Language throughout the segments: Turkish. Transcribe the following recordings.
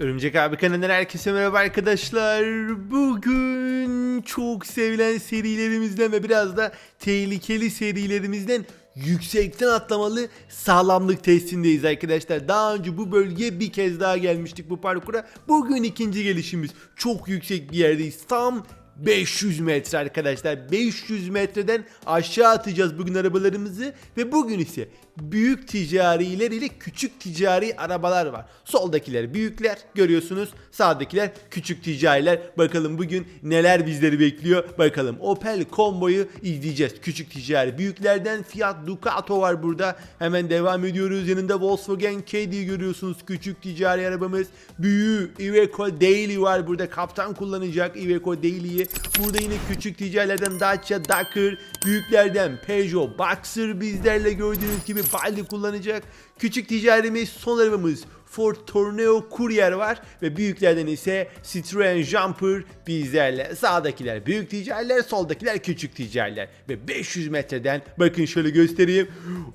Örümcek abi kanalından herkese merhaba arkadaşlar. Bugün çok sevilen serilerimizden ve biraz da tehlikeli serilerimizden yüksekten atlamalı sağlamlık testindeyiz arkadaşlar. Daha önce bu bölgeye bir kez daha gelmiştik bu parkura. Bugün ikinci gelişimiz. Çok yüksek bir yerdeyiz. Tam 500 metre arkadaşlar. 500 metreden aşağı atacağız bugün arabalarımızı ve bugün ise büyük ticariler ile küçük ticari arabalar var. Soldakiler büyükler görüyorsunuz. Sağdakiler küçük ticariler. Bakalım bugün neler bizleri bekliyor. Bakalım Opel Combo'yu izleyeceğiz. Küçük ticari. Büyüklerden Fiat Ducato var burada. Hemen devam ediyoruz. Yanında Volkswagen Caddy görüyorsunuz. Küçük ticari arabamız. Büyüğü Iveco Daily var burada. Kaptan kullanacak Iveco Daily'yi. Burada yine küçük ticarilerden Dacia Duster. Büyüklerden Peugeot Boxer bizlerle gördüğünüz gibi Baldi kullanacak. Küçük ticarimiz son arabamız Ford Tourneo Courier var ve büyüklerden ise Citroen Jumper bizlerle. Sağdakiler büyük ticariler, soldakiler küçük ticariler. Ve 500 metreden bakın şöyle göstereyim.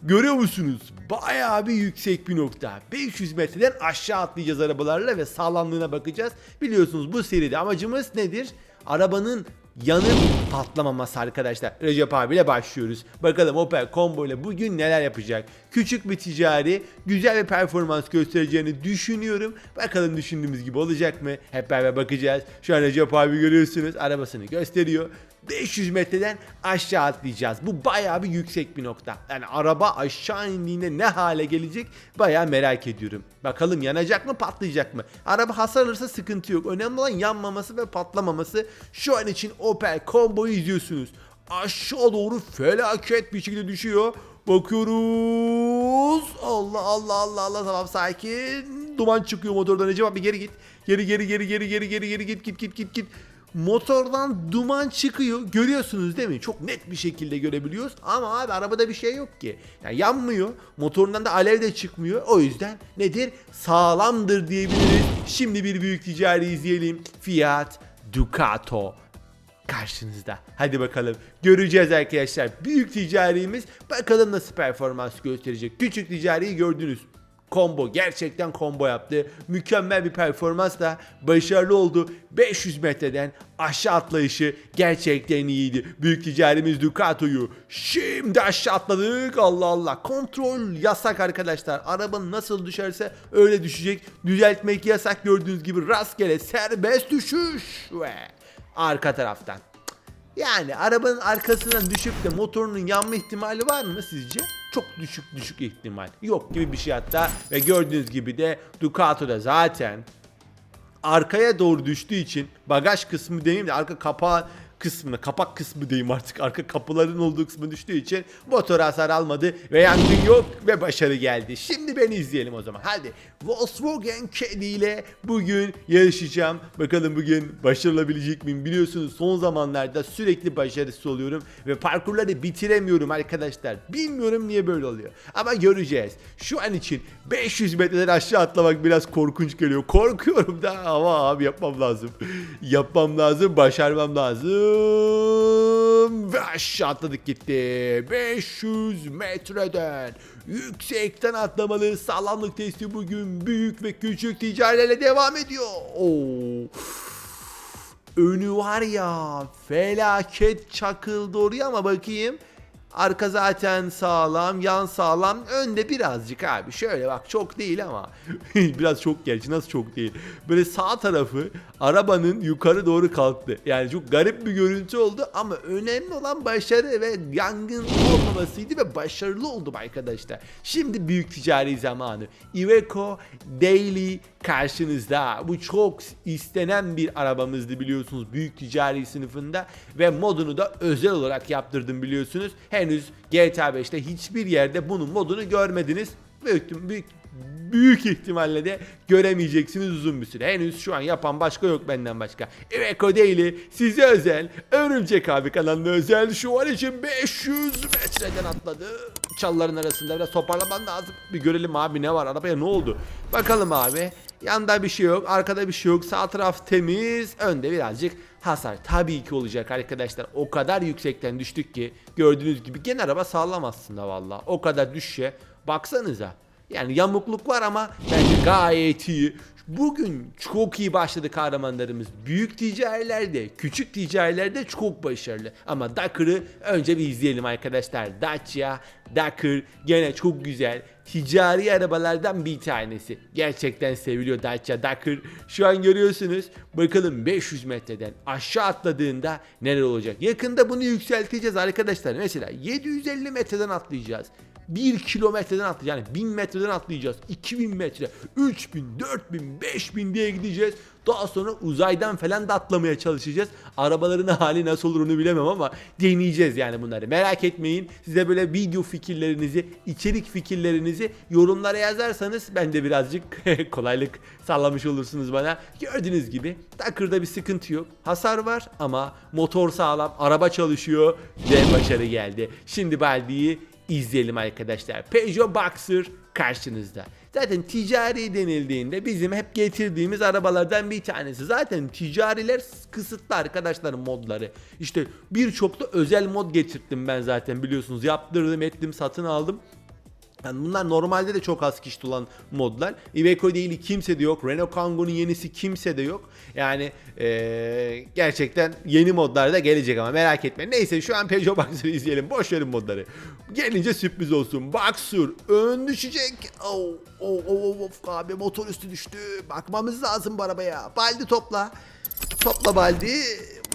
Görüyor musunuz? Bayağı bir yüksek bir nokta. 500 metreden aşağı atlayacağız arabalarla ve sağlamlığına bakacağız. Biliyorsunuz bu seride amacımız nedir? Arabanın yanıp patlamaması arkadaşlar. Recep abiyle başlıyoruz. Bakalım Opel Combo ile bugün neler yapacak. Küçük bir ticari, güzel bir performans göstereceğini düşünüyorum. Bakalım düşündüğümüz gibi olacak mı? Hep beraber bakacağız. Şu an Recep abi görüyorsunuz. Arabasını gösteriyor. 500 metreden aşağı atlayacağız. Bu bayağı bir yüksek bir nokta. Yani araba aşağı indiğinde ne hale gelecek bayağı merak ediyorum. Bakalım yanacak mı patlayacak mı? Araba hasar alırsa sıkıntı yok. Önemli olan yanmaması ve patlamaması. Şu an için Opel Combo'yu izliyorsunuz. Aşağı doğru felaket bir şekilde düşüyor. Bakıyoruz. Allah Allah Allah Allah tamam sakin. Duman çıkıyor motordan. Recep abi geri git. Geri geri geri geri geri geri geri git git git git git motordan duman çıkıyor. Görüyorsunuz değil mi? Çok net bir şekilde görebiliyoruz. Ama abi arabada bir şey yok ki. Yani yanmıyor. Motorundan da alev de çıkmıyor. O yüzden nedir? Sağlamdır diyebiliriz. Şimdi bir büyük ticari izleyelim. Fiat Ducato karşınızda. Hadi bakalım. Göreceğiz arkadaşlar. Büyük ticarimiz bakalım nasıl performans gösterecek. Küçük ticariyi gördünüz. Combo gerçekten combo yaptı. Mükemmel bir performansla başarılı oldu. 500 metreden aşağı atlayışı gerçekten iyiydi. Büyük ticarimiz Ducato'yu şimdi aşağı atladık. Allah Allah. Kontrol yasak arkadaşlar. Araba nasıl düşerse öyle düşecek. Düzeltmek yasak gördüğünüz gibi rastgele serbest düşüş ve arka taraftan. Yani arabanın arkasından düşüp de motorunun yanma ihtimali var mı sizce? Çok düşük düşük ihtimal. Yok gibi bir şey hatta. Ve gördüğünüz gibi de Ducato'da zaten arkaya doğru düştüğü için bagaj kısmı demeyeyim de arka kapağı kısmına, kapak kısmı diyeyim artık. Arka kapıların olduğu kısmı düştüğü için motor hasar almadı ve yangın yok ve başarı geldi. Şimdi beni izleyelim o zaman. Hadi Volkswagen Caddy ile bugün yarışacağım. Bakalım bugün başarılabilecek miyim? Biliyorsunuz son zamanlarda sürekli başarısız oluyorum ve parkurları bitiremiyorum arkadaşlar. Bilmiyorum niye böyle oluyor. Ama göreceğiz. Şu an için 500 metreden aşağı atlamak biraz korkunç geliyor. Korkuyorum da ama abi yapmam lazım. yapmam lazım, başarmam lazım. Ve aşağı atladık gitti. 500 metreden yüksekten atlamalı sağlamlık testi bugün büyük ve küçük ticarilerle devam ediyor. Oo. Önü var ya felaket çakıldı oraya ama bakayım. Arka zaten sağlam, yan sağlam, önde birazcık abi. Şöyle bak çok değil ama. Biraz çok gerçi nasıl çok değil. Böyle sağ tarafı arabanın yukarı doğru kalktı. Yani çok garip bir görüntü oldu ama önemli olan başarı ve yangın olmamasıydı ve başarılı oldum arkadaşlar. Şimdi büyük ticari zamanı. Iveco Daily karşınızda. Bu çok istenen bir arabamızdı biliyorsunuz büyük ticari sınıfında ve modunu da özel olarak yaptırdım biliyorsunuz. Henüz GTA 5'te hiçbir yerde bunun modunu görmediniz. Büyük, büyük, büyük ihtimalle de göremeyeceksiniz uzun bir süre. Henüz şu an yapan başka yok benden başka. Iveco Daily size özel, Örümcek abi kanalına özel şu an için 500 metreden atladı. Çalların arasında biraz toparlaman lazım. Bir görelim abi ne var arabaya ne oldu. Bakalım abi. Yanda bir şey yok, arkada bir şey yok. Sağ taraf temiz, önde birazcık hasar tabii ki olacak arkadaşlar. O kadar yüksekten düştük ki gördüğünüz gibi gene araba sağlam aslında valla. O kadar düşüşe baksanıza. Yani yamukluk var ama bence gayet iyi. Bugün çok iyi başladı kahramanlarımız. Büyük ticarilerde, küçük ticarilerde çok başarılı. Ama Dakar'ı önce bir izleyelim arkadaşlar. Dacia, Dakar gene çok güzel. Ticari arabalardan bir tanesi. Gerçekten seviliyor Dacia Dakar. Şu an görüyorsunuz. Bakalım 500 metreden aşağı atladığında neler olacak. Yakında bunu yükselteceğiz arkadaşlar. Mesela 750 metreden atlayacağız. 1 kilometreden atlayacağız. Yani 1000 metreden atlayacağız. 2000 metre, 3000, 4000, 5000 diye gideceğiz. Daha sonra uzaydan falan da atlamaya çalışacağız. Arabaların hali nasıl olur onu bilemem ama deneyeceğiz yani bunları. Merak etmeyin. Size böyle video fikirlerinizi, içerik fikirlerinizi yorumlara yazarsanız ben de birazcık kolaylık sağlamış olursunuz bana. Gördüğünüz gibi Dakar'da bir sıkıntı yok. Hasar var ama motor sağlam, araba çalışıyor ve başarı geldi. Şimdi Baldi'yi izleyelim arkadaşlar. Peugeot Boxer karşınızda. Zaten ticari denildiğinde bizim hep getirdiğimiz arabalardan bir tanesi. Zaten ticariler kısıtlı arkadaşlar modları. İşte birçok da özel mod getirttim ben zaten biliyorsunuz. Yaptırdım ettim satın aldım. Yani bunlar normalde de çok az kişi olan modlar. Iveco değil kimse de yok. Renault Kangoo'nun yenisi kimse de yok. Yani eee, gerçekten yeni modlar da gelecek ama merak etme. Neyse şu an Peugeot Boxer'ı izleyelim. Boş verin modları. Gelince sürpriz olsun. Boxer ön düşecek. Oh, oh, oh, oh, abi motor üstü düştü. Bakmamız lazım bu arabaya. Baldi topla. Topla Baldi.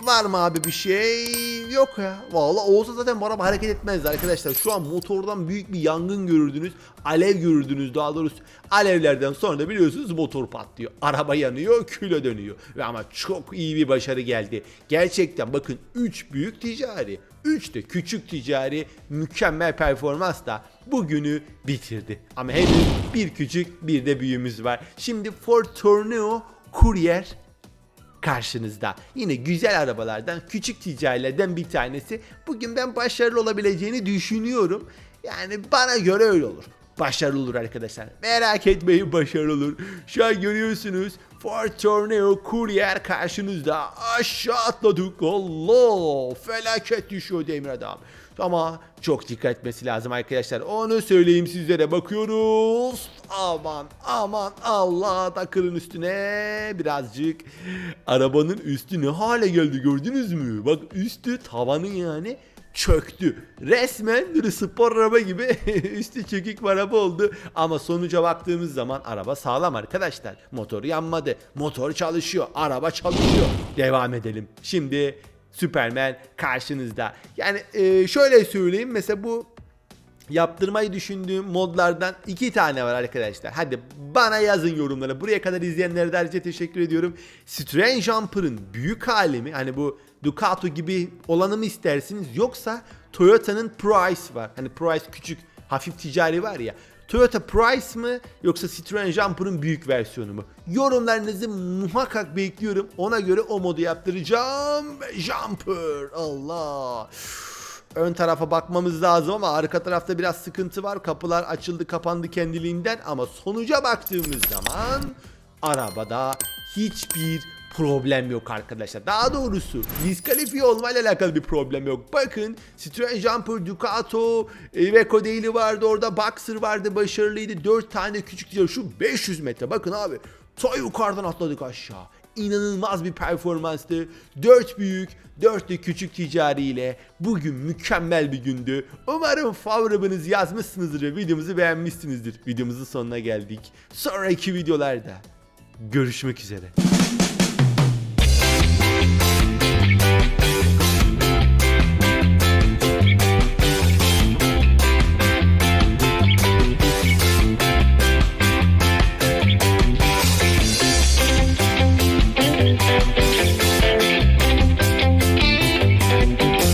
Var mı abi bir şey? Yok ya. Vallahi olsa zaten bu araba hareket etmezdi arkadaşlar. Şu an motordan büyük bir yangın görürdünüz. Alev görürdünüz daha doğrusu. Alevlerden sonra da biliyorsunuz motor patlıyor. Araba yanıyor, küle dönüyor. Ve ama çok iyi bir başarı geldi. Gerçekten bakın 3 büyük ticari, 3 de küçük ticari mükemmel performansla bugünü bitirdi. Ama henüz bir küçük bir de büyüğümüz var. Şimdi Ford Tornado Courier karşınızda. Yine güzel arabalardan, küçük ticarilerden bir tanesi. Bugün ben başarılı olabileceğini düşünüyorum. Yani bana göre öyle olur. Başarılı olur arkadaşlar. Merak etmeyin başarılı olur. Şu an görüyorsunuz Ford Tornado Courier karşınızda. Aşağı atladık. Allah felaket düşüyor demir adam. Ama çok dikkat etmesi lazım arkadaşlar. Onu söyleyeyim sizlere. Bakıyoruz. Aman aman Allah takırın üstüne birazcık. Arabanın üstü ne hale geldi gördünüz mü? Bak üstü tavanı yani çöktü. Resmen bir spor araba gibi üstü çökük bir araba oldu. Ama sonuca baktığımız zaman araba sağlam arkadaşlar. Motor yanmadı. Motor çalışıyor. Araba çalışıyor. Devam edelim. Şimdi Superman karşınızda. Yani e, şöyle söyleyeyim mesela bu yaptırmayı düşündüğüm modlardan iki tane var arkadaşlar. Hadi bana yazın yorumlara. Buraya kadar izleyenlere de teşekkür ediyorum. Strange Jumper'ın büyük hali mi? Hani bu Ducato gibi olanı mı istersiniz? Yoksa Toyota'nın Price var. Hani Price küçük hafif ticari var ya. Toyota Price mı yoksa Citroen Jumper'ın büyük versiyonu mu? Yorumlarınızı muhakkak bekliyorum. Ona göre o modu yaptıracağım. Jumper Allah. Ön tarafa bakmamız lazım ama arka tarafta biraz sıkıntı var. Kapılar açıldı kapandı kendiliğinden ama sonuca baktığımız zaman arabada hiçbir problem yok arkadaşlar. Daha doğrusu diskalifiye olmayla alakalı bir problem yok. Bakın Citroen Jumper, Ducato, Iveco değili vardı orada, Boxer vardı başarılıydı. 4 tane küçük diyor şu 500 metre bakın abi. Ta yukarıdan atladık aşağı inanılmaz bir performanstı. 4 büyük, 4 de küçük ticariyle bugün mükemmel bir gündü. Umarım favorabınızı yazmışsınızdır ve videomuzu beğenmişsinizdir. Videomuzun sonuna geldik. Sonraki videolarda görüşmek üzere.